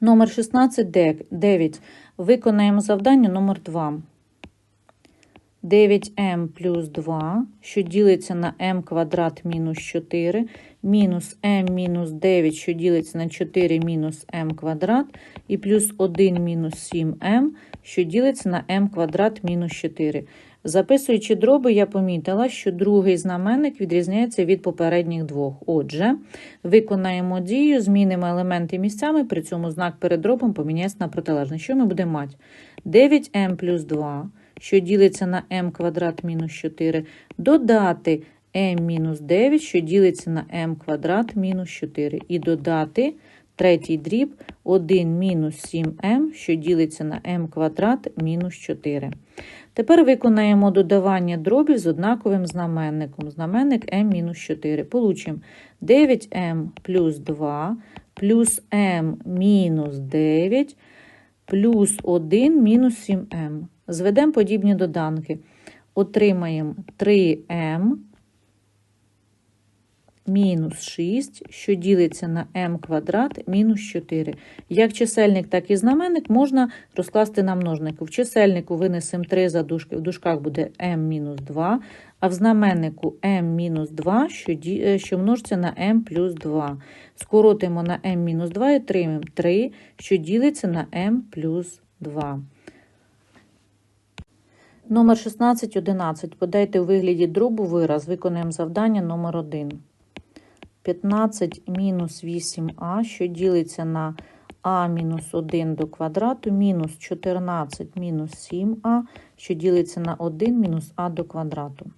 Номер 16, 9. Виконаємо завдання номер 2. 9m плюс 2, що ділиться на m квадрат мінус 4, мінус m мінус 9, що ділиться на 4 мінус m квадрат, і плюс 1 мінус 7m, що ділиться на m квадрат мінус 4. Записуючи дроби, я помітила, що другий знаменник відрізняється від попередніх двох. Отже, виконаємо дію, змінимо елементи місцями, при цьому знак перед дробом поміняється на протилежний. Що ми будемо мати? 9m плюс 2, що ділиться на m квадрат мінус 4, додати m мінус 9, що ділиться на m квадрат мінус 4, і додати третій дріб 1 мінус 7m, що ділиться на m квадрат мінус 4. Тепер виконаємо додавання дробів з однаковим знаменником. Знаменник m-4. Получимо 9m плюс 2 плюс m мінус 9 плюс 1 мінус 7m. Зведемо подібні доданки. Отримаємо 3m мінус 6, що ділиться на m квадрат мінус 4. Як чисельник, так і знаменник можна розкласти на множнику. В чисельнику винесемо 3 задушки, в дужках буде m мінус 2, а в знаменнику m мінус 2, що, ді... е, що множиться на m плюс 2. Скоротимо на m мінус 2 і отримаємо 3, що ділиться на m плюс 2. Номер 1611. Подайте у вигляді дробу вираз. Виконуємо завдання номер 1. 15 мінус 8а, що ділиться на а мінус 1 до квадрату, мінус 14 мінус 7а, що ділиться на 1 мінус а до квадрату.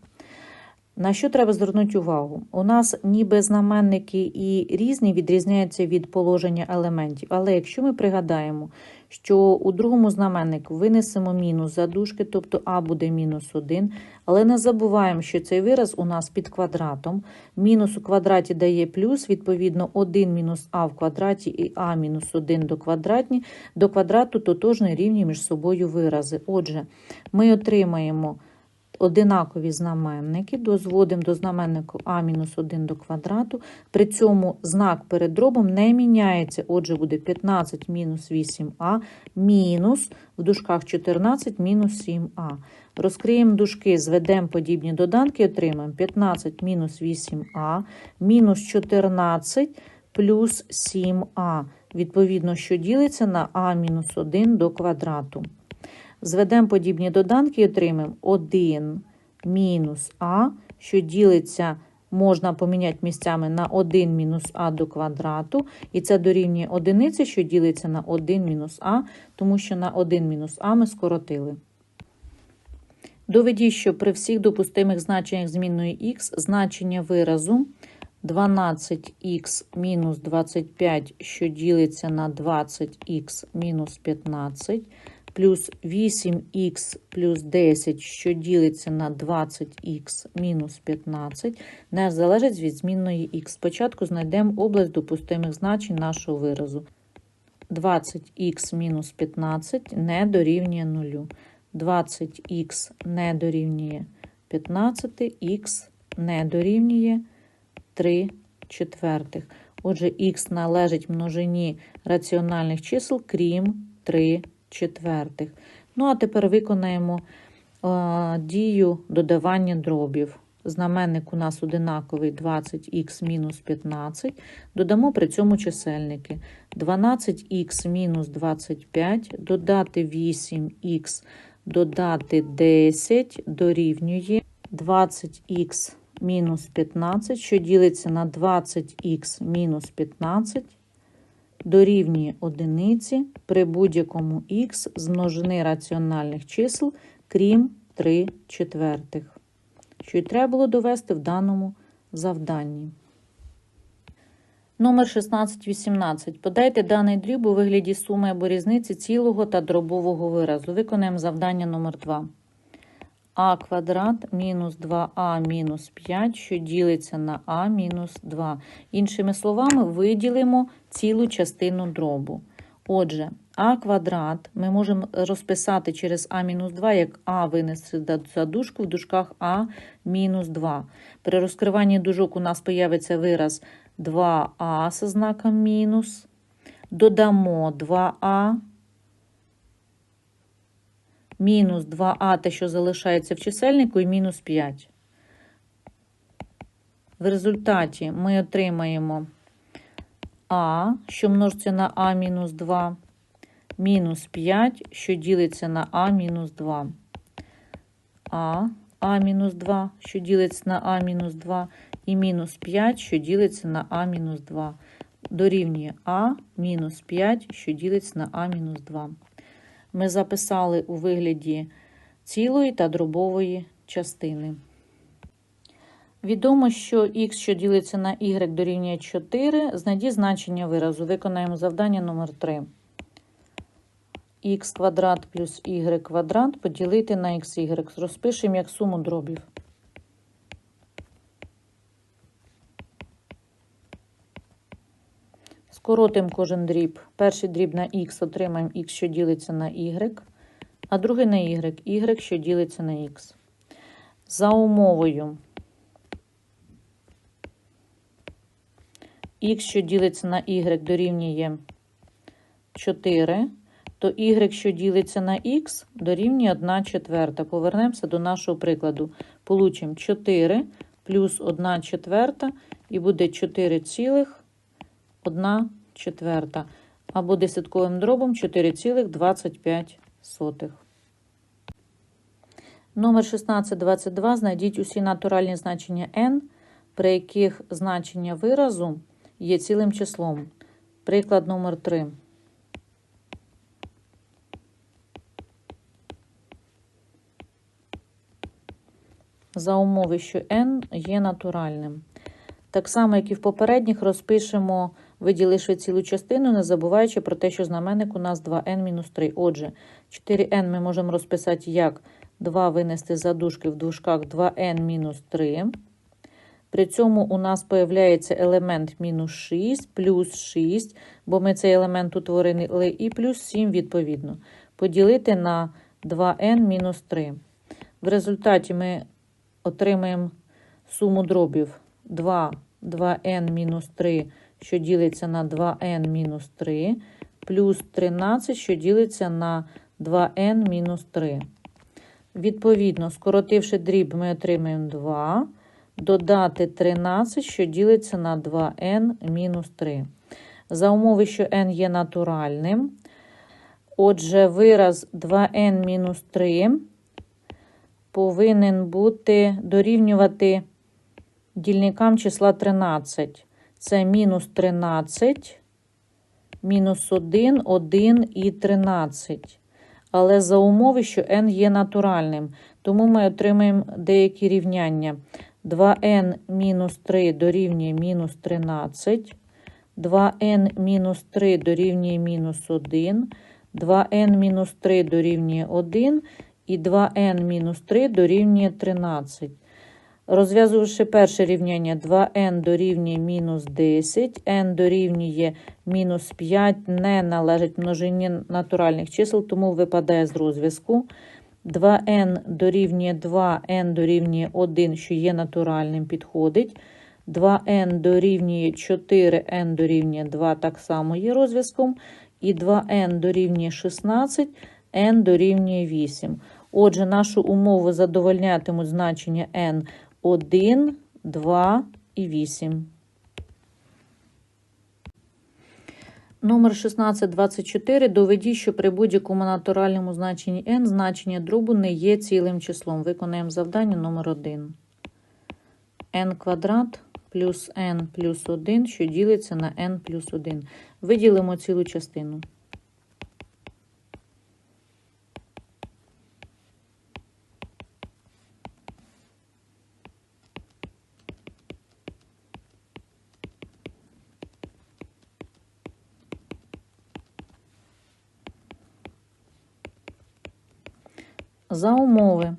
На що треба звернути увагу? У нас ніби знаменники і різні відрізняються від положення елементів. Але якщо ми пригадаємо, що у другому знаменнику винесемо мінус задушки, тобто а буде мінус 1, але не забуваємо, що цей вираз у нас під квадратом. Мінус у квадраті дає плюс, відповідно, 1 мінус а в квадраті і а мінус 1 до квадратні, до квадрату тотожні рівні між собою вирази. Отже, ми отримаємо одинакові знаменники, дозводимо до знаменнику а-1 до квадрату. При цьому знак перед дробом не міняється. Отже, буде 15 мінус 8а мінус в дужках 14 мінус 7а. Розкриємо дужки, зведемо подібні доданки, отримаємо 15 мінус 8а мінус 14 плюс 7а. Відповідно, що ділиться на а-1 до квадрату. Зведемо подібні доданки і отримаємо 1 мінус а, що ділиться, можна поміняти місцями на 1 мінус а до квадрату. І це дорівнює одиниці, що ділиться на 1 мінус а, тому що на 1 мінус а ми скоротили. Доведіть, що при всіх допустимих значеннях змінної х значення виразу 12х мінус 25, що ділиться на 20х мінус 15, плюс 8х плюс 10, що ділиться на 20х мінус 15, не залежить від змінної х. Спочатку знайдемо область допустимих значень нашого виразу. 20х мінус 15 не дорівнює 0. 20х не дорівнює 15, х не дорівнює 3 четвертих. Отже, х належить множині раціональних чисел, крім 3 четвертих. Ну, а тепер виконаємо а, дію додавання дробів. Знаменник у нас одинаковий 20х мінус 15. Додамо при цьому чисельники. 12х мінус 25, додати 8х, додати 10 дорівнює 20х мінус 15, що ділиться на 20х мінус 15 дорівнює одиниці при будь-якому х з множини раціональних чисел, крім 3 четвертих, що й треба було довести в даному завданні. Номер 1618. Подайте даний дріб у вигляді суми або різниці цілого та дробового виразу. Виконаємо завдання номер 2 а квадрат мінус 2а мінус 5, що ділиться на а мінус 2. Іншими словами, виділимо цілу частину дробу. Отже, а квадрат ми можемо розписати через а мінус 2, як а винести за дужку в дужках а мінус 2. При розкриванні дужок у нас появиться вираз 2а з знаком мінус. додамо 2а, мінус 2а, те, що залишається в чисельнику, і мінус 5. В результаті ми отримаємо а, що множиться на а мінус 2, мінус 5, що ділиться на а мінус 2. А, а мінус 2, що ділиться на а мінус 2, і мінус 5, що ділиться на а мінус 2. Дорівнює а мінус 5, що ділиться на а мінус 2. Ми записали у вигляді цілої та дробової частини. Відомо, що х, що ділиться на y, дорівнює 4. Знайдіть значення виразу. Виконаємо завдання номер 3 х квадрат плюс y квадрат поділити на xy. Розпишемо як суму дробів. Скоротимо кожен дріб. Перший дріб на х отримаємо х, що ділиться на y, а другий на y, y, що ділиться на х. За умовою х, що ділиться на y, дорівнює 4, то y, що ділиться на х, дорівнює 1 четверта. Повернемося до нашого прикладу. Получимо 4 плюс 1 четверта, і буде 4,1 четверта. Або десятковим дробом 4,25. Номер 1622. Знайдіть усі натуральні значення n, при яких значення виразу є цілим числом. Приклад номер 3. За умови, що n є натуральним. Так само, як і в попередніх, розпишемо, виділивши цілу частину, не забуваючи про те, що знаменник у нас 2n-3. Отже, 4n ми можемо розписати як 2 винести за дужки в дужках 2n-3. При цьому у нас появляється елемент мінус 6, плюс 6, бо ми цей елемент утворили, і плюс 7 відповідно. Поділити на 2n-3. В результаті ми отримаємо суму дробів 2, 2n-3, що ділиться на 2n-3, плюс 13, що ділиться на 2n-3. Відповідно, скоротивши дріб, ми отримаємо 2 додати 13, що ділиться на 2n-3. За умови, що n є натуральним. Отже, вираз 2n-3 повинен бути дорівнювати дільникам числа 13. Це мінус 13, мінус 1, 1 і 13. Але за умови, що n є натуральним. Тому ми отримаємо деякі рівняння. 2n мінус 3 дорівнює мінус 13, 2n мінус 3 дорівнює мінус 1, 2n мінус 3 дорівнює 1 і 2n мінус 3 дорівнює 13. Розв'язувавши перше рівняння, 2n дорівнює мінус 10, n дорівнює мінус 5, не належить множині натуральних чисел, тому випадає з розв'язку. 2n дорівнює 2, n дорівнює 1, що є натуральним, підходить. 2n дорівнює 4, n дорівнює 2, так само є розв'язком. І 2n дорівнює 16, n дорівнює 8. Отже, нашу умову задовольнятимуть значення n 1, 2 і 8. Номер 1624. Доведіть, що при будь-якому натуральному значенні n значення дробу не є цілим числом. Виконаємо завдання номер 1. n квадрат плюс n плюс 1, що ділиться на n плюс 1. Виділимо цілу частину. За умови,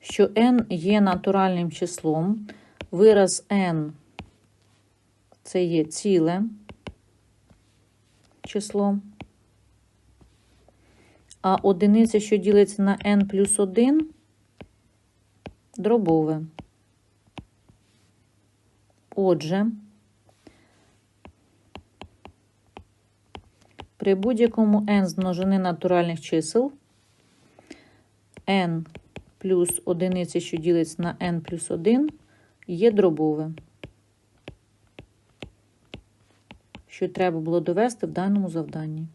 що n є натуральним числом, вираз n це є ціле число, а одиниця, що ділиться на n плюс 1, дробове. Отже, При будь-якому n з множини натуральних чисел n плюс одиниця, що ділиться на n плюс 1, є дробове, що треба було довести в даному завданні.